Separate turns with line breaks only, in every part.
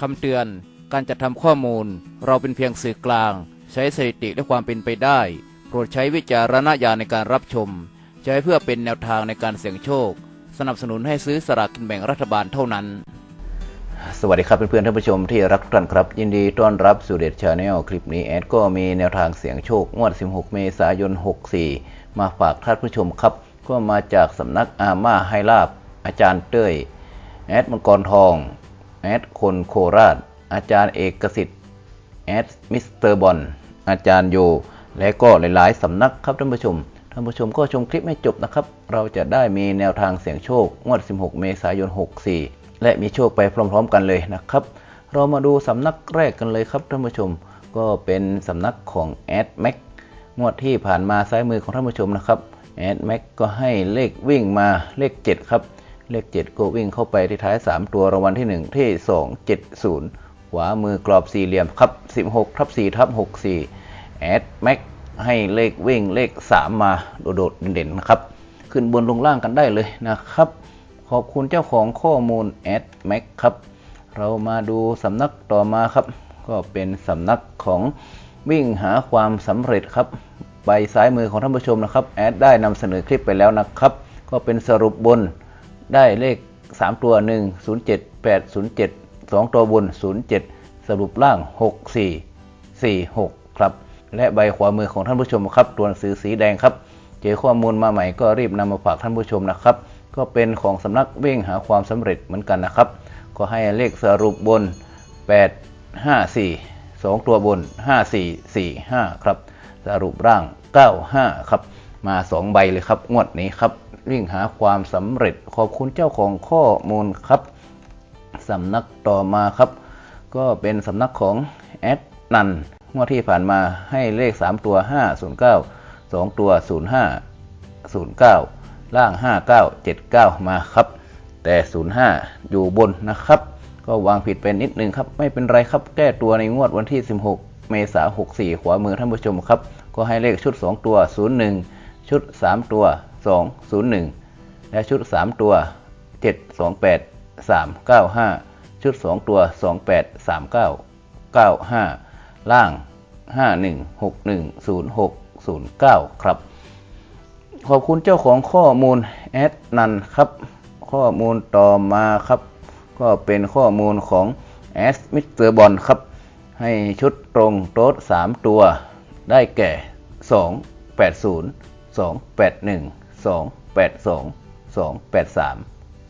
คำเตือน การจัดทำข้อมูล เราเป็นเพียงสื่อกลาง ใช้สถิติและความเป็นไปได้ โปรดใช้วิจารณญาณในการรับชม ใช้เพื่อเป็นแนวทางในการเสี่ยงโชค สนับสนุนให้ซื้อสลากกินแบ่งรัฐบาลเท่านั้น
สวัสดีครับเพื่อนๆท่านผู้ชมที่รักทุกท่านครับ ยินดีต้อนรับสู่เด็ดชาแนลคลิปนี้แอดก็มีแนวทางเสี่ยงโชคงวด 16 เมษายน 64 มาฝากท่านผู้ชมครับ ก็มาจากสำนักอาม่าให้ลาบอาจารย์เต้ยแอดมังกรทอง แอดคนโคราช อาจารย์เอกสิทธิ์แอดมิสเตอร์บอลอาจารย์โย และก็หลาย ๆ สำนักครับท่านผู้ชม ท่านผู้ชมก็ชมคลิปให้จบนะครับ เราจะได้มีแนวทางเสี่ยงโชคงวด 16 เมษายน 64 และมีโชคไปพร้อม ๆ กันเลยนะครับ เรามาดูสำนักแรกกันเลยครับท่านผู้ชม ก็เป็นสำนักของแอดแม็กงวดที่ผ่านมาซ้ายมือของท่านผู้ชมนะครับแอดแม็กก็ให้เลขวิ่งมาเลข 7 ครับ เลข 7 ก็วิ่งเข้าไปที่ท้าย 3 ตัวรางวัลที่ 1 ที่ 270 ขวามือกรอบสี่เหลี่ยมครับ 16ทับ4ทับ64แอดแม็กให้เลขวิ่งเลข 3 มาโดดๆเด่นๆนะครับ ขึ้นบนลงล่างกันได้เลยนะครับ ขอบคุณเจ้าของข้อมูลแอดแม็กครับ เรามาดูสำนักต่อมาครับ ก็เป็นสำนักของวิ่งหาความสำเร็จครับใบซ้ายมือของท่านผู้ชมนะครับแอดได้นำเสนอคลิปไปแล้วนะครับ ก็เป็นสรุปบน ได้เลข 3 ตัว 1 0 7 8 0 7 2 ตัวบน 07 สรุปล่าง 64 46 ครับ และใบขวามือของท่านผู้ชมครับ ตัวหนังสือสีแดงครับ เจอข้อมูลมาใหม่ก็รีบนำมาฝากท่านผู้ชมนะครับ ก็เป็นของสำนักวิ่งหาความสำเร็จเหมือนกันนะครับ ก็ให้เลขสรุปบน 8 5 4 2 ตัวบน 5 4 4 5 ครับ สรุปร่าง 95 ครับ มา2ใบเลยครับ งวดนี้ครับวิ่งหาความสำเร็จขอบคุณเจ้าของข้อมูลครับสำนักต่อมาครับ ก็เป็นสำนักของแอดนันงวดที่ผ่านมาให้เลข 3 ตัว 509 2 ตัว 05 09 ล่าง 59 79 มาครับ แต่ 05 อยู่บนนะครับ ก็วางผิดไปนิดนึงครับ ไม่เป็นไรครับแก้ตัวในงวดวันที่ 16 เมษายน64 ขวามือท่านผู้ชมครับ ก็ให้เลขชุด 2 ตัว 01 ชุด 3 ตัว 201 และชุด 3 ตัว 728 395 ชุด 2 ตัว 28 39 95 ล่าง 51610609 ครับ ขอบคุณเจ้าของข้อมูลแอดนันครับ ข้อมูลต่อมาครับ ก็เป็นข้อมูลของแอสมิสเตอร์บอลครับ ให้ชุดตรงโต๊ด3 ตัว ได้แก่ 2 80 281 2 82 2 83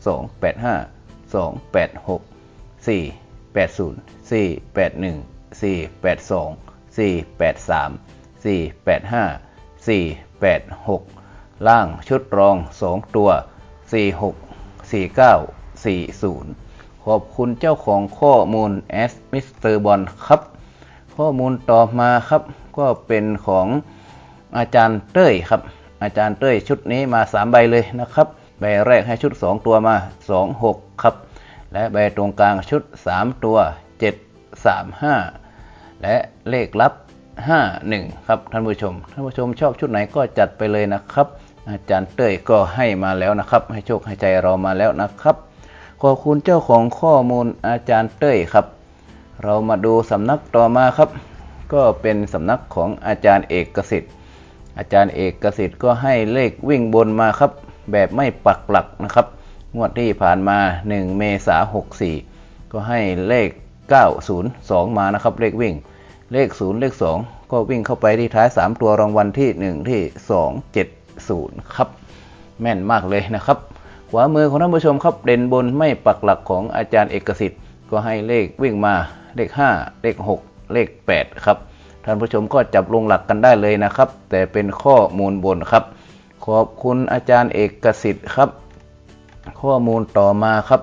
2 85 2 86 4 80 4 81 4 82 4 83 4 85 4 86 ล่างชุดรอง 2 ตัว 46 49 40ขอบคุณเจ้าของข้อมูลแอสมิสเตอร์บอลครับ ข้อมูลต่อมาครับก็เป็นของ อาจารย์เต้ยครับ อาจารย์เต้ยชุดนี้มา 3 ใบเลยนะครับ ใบแรกให้ชุด 2 ตัวมา 2 6 ครับ และใบตรงกลางชุด 3 ตัว 7 3 5 และเลขลับ 51 ครับท่านผู้ชม ท่านผู้ชมชอบชุดไหนก็จัดไปเลยนะครับ อาจารย์เต้ยก็ให้มาแล้วนะครับ ให้โชคให้ใจเรามาแล้วนะครับขอบคุณเจ้าของข้อมูลอาจารย์เต้ยครับ เรามาดูสำนักต่อมาครับ ก็เป็นสำนักของอาจารย์เอกสิทธิ์ อาจารย์เอกสิทธิ์ก็ให้เลขวิ่งบนมาครับ แบบไม่ปักหลักนะครับ งวดที่ผ่านมา 1 เมษายน64 ก็ให้เลข 902 มานะครับ เลขวิ่ง เลข 0 เลข 2 ก็วิ่งเข้าไปที่ท้าย 3 ตัวรางวัลที่ 1 ที่ 270 ครับ แม่นมากเลยนะครับ ขวามือของท่านผู้ชมครับเด่นบนไม่ปักหลักของอาจารย์เอกสิทธิ์ ก็ให้เลขวิ่งมาเลข 5 เลข 6 เลข 8 ครับ ท่านผู้ชมก็จับลงหลักกันได้เลยนะครับ แต่เป็นข้อมูลบนครับ ขอบคุณอาจารย์เอกสิทธิ์ครับ ข้อมูลต่อมาครับ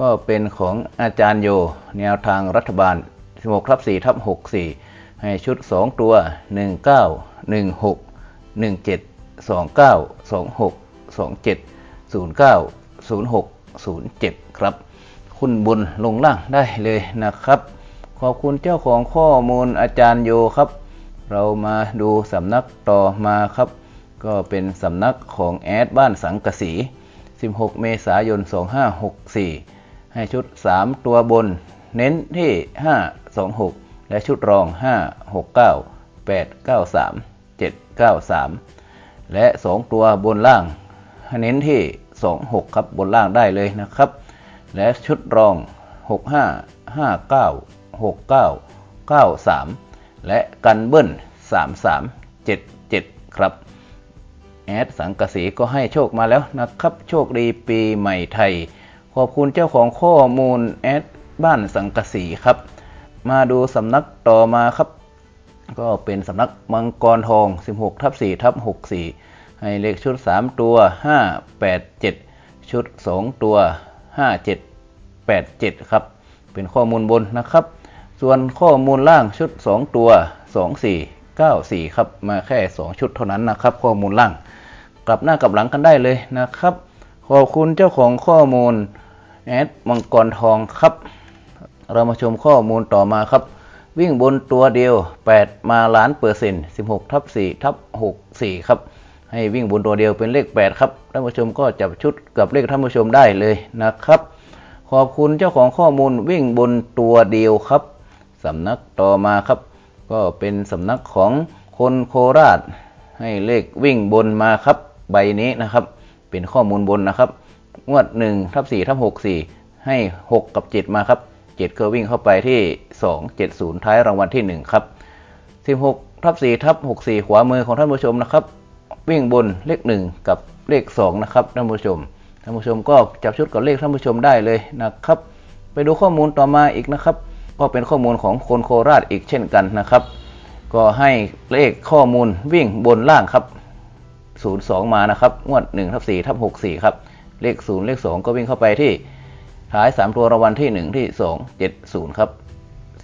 ก็เป็นของอาจารย์โย แนวทางรัฐบาล 16ทับ4ทับ64 ให้ชุด 2 ตัว 19 16 17 29 26 27 09 06 07 ครับ คุณบุญลงล่างได้เลยนะครับ ขอบคุณเจ้าของข้อมูลอาจารย์โยครับ เรามาดูสำนักต่อมาครับ ก็เป็นสำนักของแอดบ้านสังกะสี 16 เมษายน 2564 ให้ชุด 3 ตัวบน เน้นที่ 5 2 6 และชุดรอง 5 6 9 8 9 3 7 9 3 และ 2 ตัวบนล่าง เน้นที่ 2 6 ครับบนล่างได้เลยนะครับ และชุดรอง 6 5 5 9 6 9 9 3 และกันเบิ้ล 3 3 7 7 ครับ แอดสังกสีก็ให้โชคมาแล้วนะครับ โชคดีปีใหม่ไทย ขอบคุณเจ้าของข้อมูลแอดบ้านสังกสีครับ มาดูสำนักต่อมาครับ ก็เป็นสำนักมังกรทอง 16ทับ4ทับ64 ให้เลขชุด 3 ตัว 5 8 7 ชุด 2 ตัว 5 7 8 7 ครับ เป็นข้อมูลบนนะครับ ส่วนข้อมูลล่างชุด 2 ตัว 2 4 9 4 ครับ มาแค่ 2 ชุดเท่านั้นนะครับ ข้อมูลล่าง กลับหน้ากลับหลังกันได้เลยนะครับ ขอบคุณเจ้าของข้อมูลแอดมังกรทองครับ เรามาชมข้อมูลต่อมาครับ วิ่งบนตัวเดียว 8 มาล้านเปอร์เซ็นต์16ทับ4ทับ64 ครับ ให้วิ่งบนตัวเดียวเป็นเลข 8 ครับ ท่านผู้ชมก็จับชุดกับเลขท่านผู้ชมได้เลยนะครับ ขอบคุณเจ้าของข้อมูลวิ่งบนตัวเดียวครับ สำนักต่อมาครับ ก็เป็นสำนักของคนโคราช ให้เลขวิ่งบนมาครับ ใบนี้นะครับ เป็นข้อมูลบนนะครับ งวด1ทับ4ทับ64 ให้ 6 กับ 7 มาครับ 7 ก็วิ่งเข้าไปที่ 2 7 0 ท้ายรางวัลที่ 1 ครับ 16ทับ4ทับ64 ขวามือของท่านผู้ชมนะครับ วิ่งบนเลข 1 กับเลข 2 นะครับท่านผู้ชมท่านผู้ชมก็จับชุดกับเลขท่านผู้ชมได้เลยนะครับ ไปดูข้อมูลต่อมาอีกนะครับ ก็เป็นข้อมูลของคนโคราชอีกเช่นกันนะครับ ก็ให้เลขข้อมูลวิ่งบนล่างครับ 02 มานะครับ งวด1ทับ4ทับ64 ครับ เลข 0 เลข 2 ก็วิ่งเข้าไปที่ท้าย 3 ตัวรางวัลที่ 1 ที่ 2 70 ครับ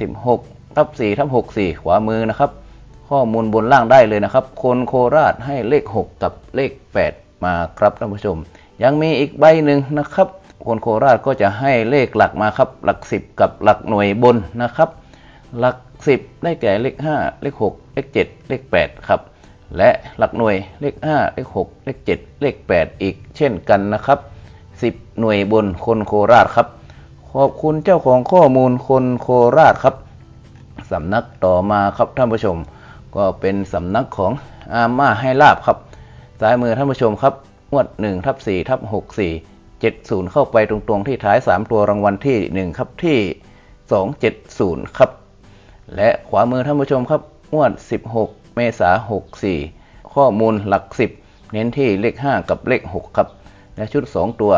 16ทับ4ทับ64 ขวามือนะครับ ข้อมูลบนล่างได้เลยนะครับ คนโคราชให้เลข 6 กับเลข 8 มาครับท่านผู้ชม ยังมีอีกใบหนึ่งนะครับ คนโคราชก็จะให้เลขหลักมาครับ หลัก 10 กับหลักหน่วยบนนะครับ หลัก 10 ได้แก่เลข 5 เลข 6 เลข 7 เลข 8 ครับ และหลักหน่วยเลข 5 เลข 6 เลข 7 เลข 8 อีกเช่นกันนะครับ 10 หน่วยบนคนโคราชครับ ขอบคุณเจ้าของข้อมูลคนโคราชครับสำนักต่อมาครับท่านผู้ชม ก็เป็นสำนักของอาม่าให้ลาบครับซ้ายมือท่านผู้ชมครับงวด1ทับ4ทับ64 70 เข้าไปตรงๆที่ท้าย 3 ตัวรางวัลที่ 1 ครับที่ 270 ครับ และขวามือท่านผู้ชมครับงวด 16 เมษายน64 ข้อมูลหลัก 10 เน้นที่เลข 5 กับเลข 6 ครับ และชุด 2 ตัว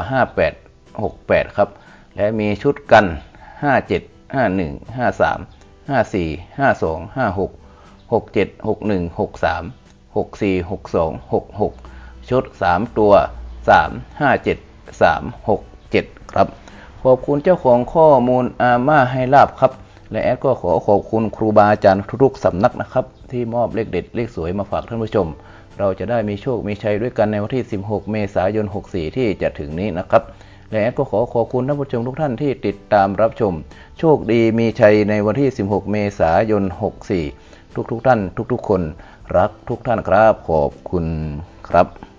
58 68 ครับ และมีชุดกัน 57 51 53 54 52 56 67 61 63 64 62 66 ชุด 3 ตัว 3 57 3 6 7 ครับ ขอบคุณเจ้าของข้อมูลอาม่าให้ลาบครับ และแอดก็ขอขอบคุณครูบาอาจารย์ทุกๆสำนักนะครับ ที่มอบเลขเด็ดเลขสวยมาฝากท่านผู้ชม เราจะได้มีโชคมีชัยด้วยกันในวันที่ 16 เมษายน 64 ที่จะถึงนี้นะครับและแอดก็ขอขอบคุณท่านผู้ชมทุกท่านที่ติดตามรับชม โชคดีมีชัยในวันที่ 16 เมษายน 64 ทุกๆท่าน ทุกๆ คน รักทุกท่านครับ ขอบคุณครับ